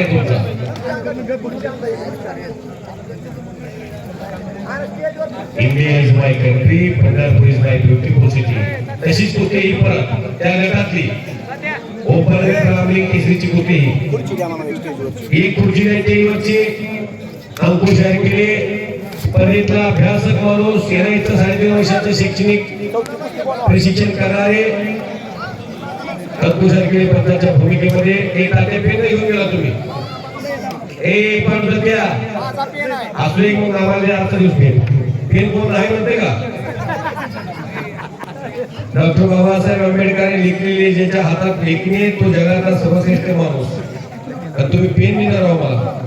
आहे तुमचा India is my country Pandharpur is my beautiful city तशीच कुठे ही परत त्या गटातली. ओपन ग्रामीण केसरीची ही? खुर्ची नाही अंकुश अभ्यासक माणूस सेना साडेतीन शैक्षणिक प्रशिक्षण करणारे. अंकुश केले पदाच्या भूमिकेमध्ये एक तात्या पेन घेऊन गेला तुम्ही. ए पण सध्या असू एक मग आम्हाला अर्थ दिवस पेन पेन कोण आहे म्हणते का? डॉक्टर बाबासाहेब आंबेडकरांनी लिखलेली ज्याच्या हातात लेखणी तो जगाचा सर्वश्रेष्ठ माणूस. तुम्ही पेन देणार आहो मला.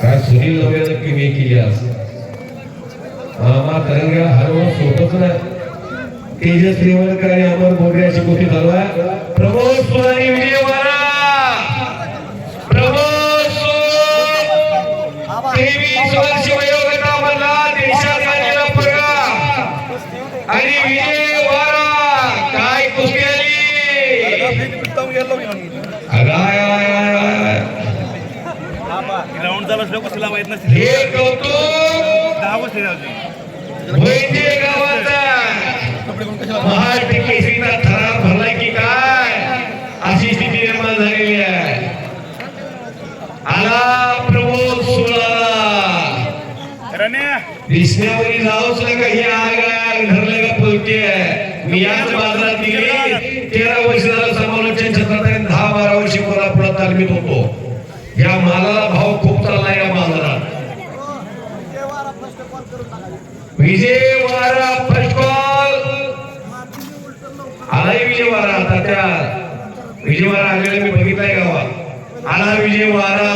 काय सुनील नव्यानं किमी केली असं तरंगा हरवून सोपच नाही. तेजस रेवणकर आणि अमर बोगरे अशी गोष्टी चालू आहे. प्रमोद सोनारी विजयवाडा प्रमोद तेवीस वर्ष वयोगटामधला देशात आणि काय कुस्ती आली? हे कौतुक. दहा वर्ष गावाचा भरलाय की काय? अशी स्थिती निर्माण झालेली आहे. आला प्रमोद सोळा रण्या. दिसण्यावरी जाऊच नका ही आग आहे धरले का पलटी आहे मी याच बाजारात गेली. तेरा वर्ष झालं समालोचन दहा बारा वर्षी कोल्हापुरात तालमीत होतो. या मालाला भाव खूप चालला या बाजारात विजय वारा फर्स्ट कॉल आलाय विजयवारा आता त्या. विजयवारा आलेला मी बघितलाय गावात आला विजयवारा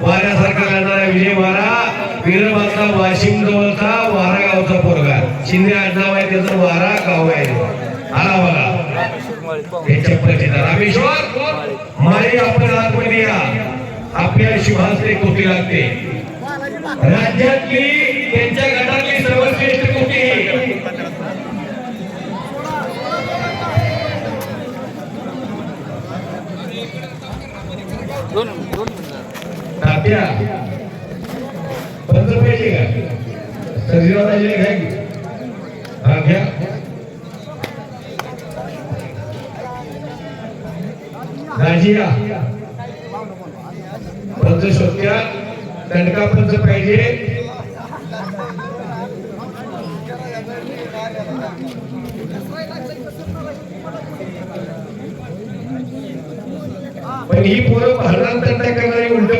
वाऱ्यासारखा लढणारा विजयवारा विदर्भातला वाशिम जवळचा वारा गावचा पोरगा. शिंदे आडनाव आहे त्याचं वारा गाव आहे. आला बघा. हे चप्पलचे रामेश्वर माळी आपण आतमध्ये या. आपल्या शुभास्ते कुस्ती लागते. राज्यातली त्यांच्या गटातली सर्वश्रेष्ठ कुस्ती तात्या पत्र पाहिजे का सर्जीराव पाहिजे घ्या की. हा घ्या. राजिया पंच शोधक्या दंडका पंच पाहिजे. पण ही पोरं भारतात तंटा करणारी उलट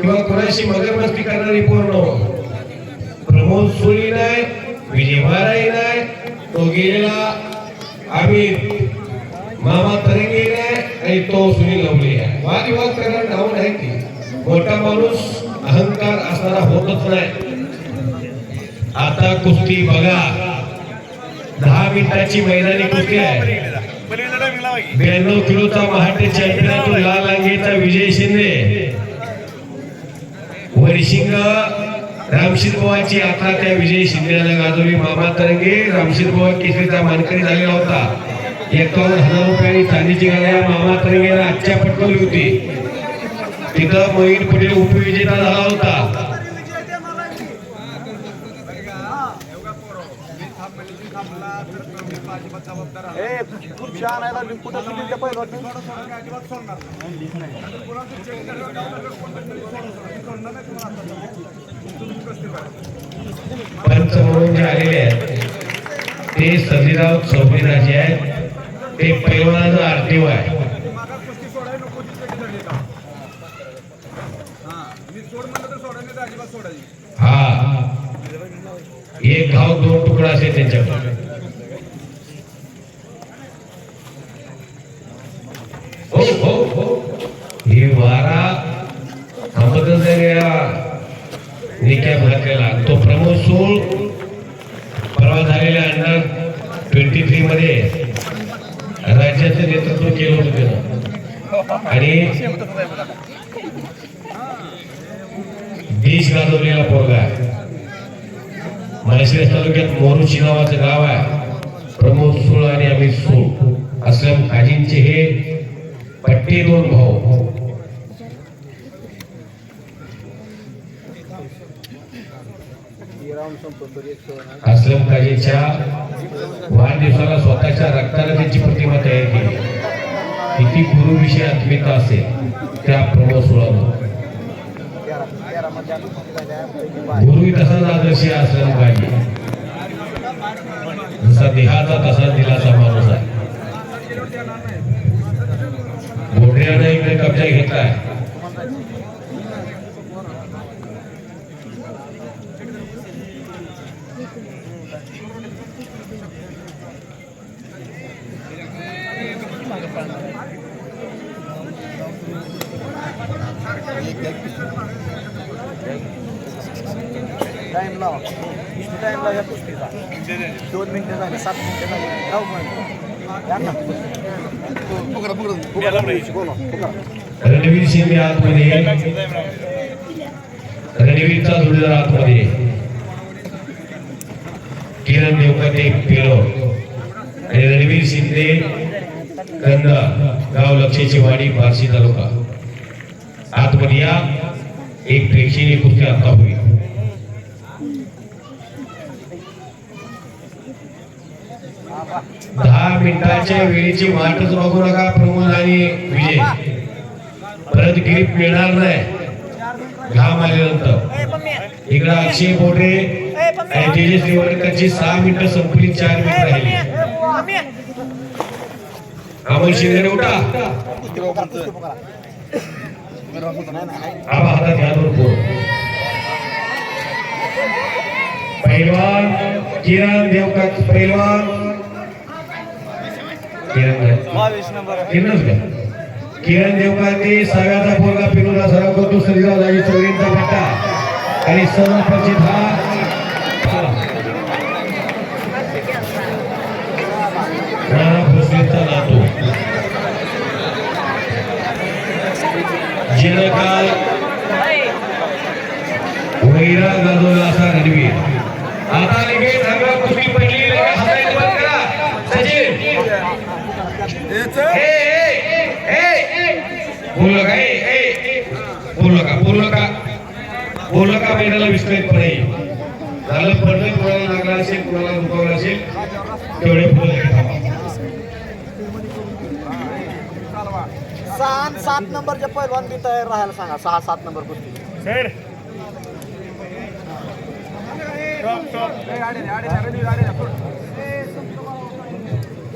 किंवा कोणाशी मगरमस्ती करणारी पूर्ण प्रमोद सोळी नाही विजय महाराई नाही तो गेलेला आम्ही मामा तरंगे नाही आणि तो सुनील लवले आहे. वादविवाद करणारा नाव नाही ती. मोठा माणूस अहंकार असणारा होतच नाही. आता कुस्ती बघा. दहा मिनिटाची मैदानी कुस्ती आहे. ब्याण्णव किलोचा महाटे चॅम्पियन लाल लांगेचा विजय शिंदे. हरिसिंग रामशीर बुवाची आता त्या विजय शिंदेला गाजवली. मामा तरंगे रामशीर बुवा केसरीचा मानकरी झालेला होता. एकावन्न हजार रुपयांनी चांदीची गाड्या मामा तरंगेला आजच्या पटकवली होती. तिथं मोहीन पटेल उपविजेता झाला होता. ए खुर्ची आणायला मी कुठं ते त्या पहिलं पंच म्हणून जे आलेले आहेत ते सजीराव चौधरीराजे आहेत. ते पैलवानाचं आरटीओ आहे. हा. एक घाव दोन तुकडा असेल त्यांच्याकडे. निक्या तो प्रमोद सूळ परवा झालेल्या अंडर ट्वेंटी थ्री मध्ये राज्याचं नेतृत्व केलं होतं त्यानं. आणि देश गाजवलेला पोरगा आहे. माळशिरस तालुक्यात मोरुची नावाचं गाव आहे. प्रमोद सूळ आणि अमित सूळ. असलम खाजींचे हे पट्टे दोन भाऊ. असलम काजीच्या वाढदिवसाला स्वतःच्या रक्ताला त्यांची प्रतिमा तयार केली. किती गुरुविषयी आत्मीयता असेल त्या प्रभाव सुळानं गुरु तसाच आदर्श आहे असलम काजी जसा देहाचा तसा दिलाचा माणूस आहे. घोडऱ्यानं इकडे कब्जा आहे. टाइम लावा किती टाइम लावा या कुस्तीचा दोन मिनिटं झाले सात मिनिटं झाले जाऊ मग रणवीर सिंग आतमध्ये रणवीरचा जोडीदार आतमध्ये किरण देवकाते पिलो आणि रणवीर शिंदे कंदा गाव लक्षेची वाडी बार्शी तालुका. आतमध्ये या. एक प्रेक्षणीय कुस्ती आता होईल. दहा मिनिटाच्या वेळेची वाटच बघू नका प्रमोद आणि विजय. परत गिरीप मिळणार नाही. घाम आल्यानंतर. इकडं अक्षय बोटे आणि तेजस निवडकरची सहा मिनिटं संपली चार मिनिट राहिली. अमोल शिंदे उठा. कुस्ती हातात पहिलवान। किरण देवकर पहिलवान किरण किरण देवकांनी सहाव्याचा पोरगा पिरूला सराव करतो श्रीराव जागी चौरींचा पट्टा. आणि सर्वप्रचित हा. राणा भोसलेचा नातू. जिनं काल वैरा गाजवला असा रणवीर आता लगेच हंगा कुस्ती पहिली लगेच हाताने बंद करा सचिन ए, ए, ए, ए. बोलू नका ए, ए, ए. बोलू नका बोलू बैलाला विस्कळीतपणे झालं पडलं कुणाला लागला असेल कुणाला दुखावलं असेल तेवढे बोल सहा आणि सात नंबरच्या पैलवान बी तयार राहायला सांगा. सहा सात नंबर कुस्ती. सर.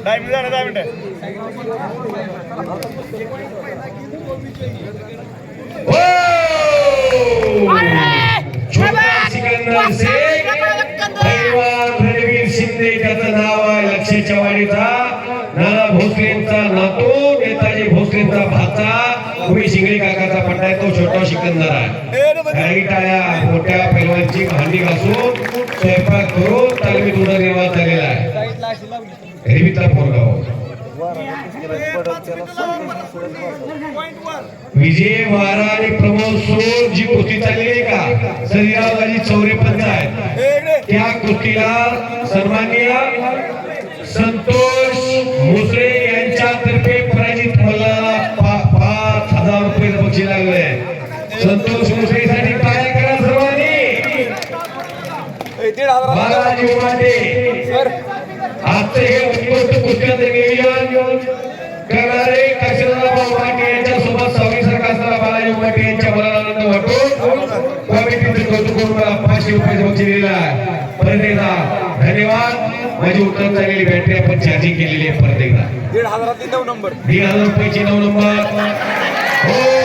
झालं दहा मिनिटं. पैलवान रणवीर शिंदे त्याचं नाव आहे लक्षाच्या वाडीचा नाना भोसलेंचा नातू. भोसलेचा भाचा उमेश शिंगळे काकाचा पट्टा आहे तो छोटा सिकंदर आहे. टाळ्या मोठ्या पैलवानची भांडी घासून स्वयंपाक करून तालमीत उदरनिर्वाह झालेला आहे. गरिबीतला पोरगाव विजय वारा आणि प्रमोद सोड जी कुस्ती चालली का? शरीरावाली चौरेपंच आहेत. त्या कुस्तीला सन्मान्य संतोष संतोष काय करा सर्वांनी? उमाटे. आजचे हे उत्कृष्ट कुस्त्याचे नियोजन करणारे काशीनाथराव उमाटे यांच्या सोबत सरकारचा बालाजी उमाटे यांच्या मनाला आनंद वाटून कमिटीचे कौतुक करून पाचशे बक्षीस दिलेलं धन्यवाद. माझी उत्तर झालेली बॅटरी आपण चार्जिंग केलेली आहे परत एकदा दीड हजारातली नऊ नंबर दीड हजार रुपयाची नऊ नंबर हो.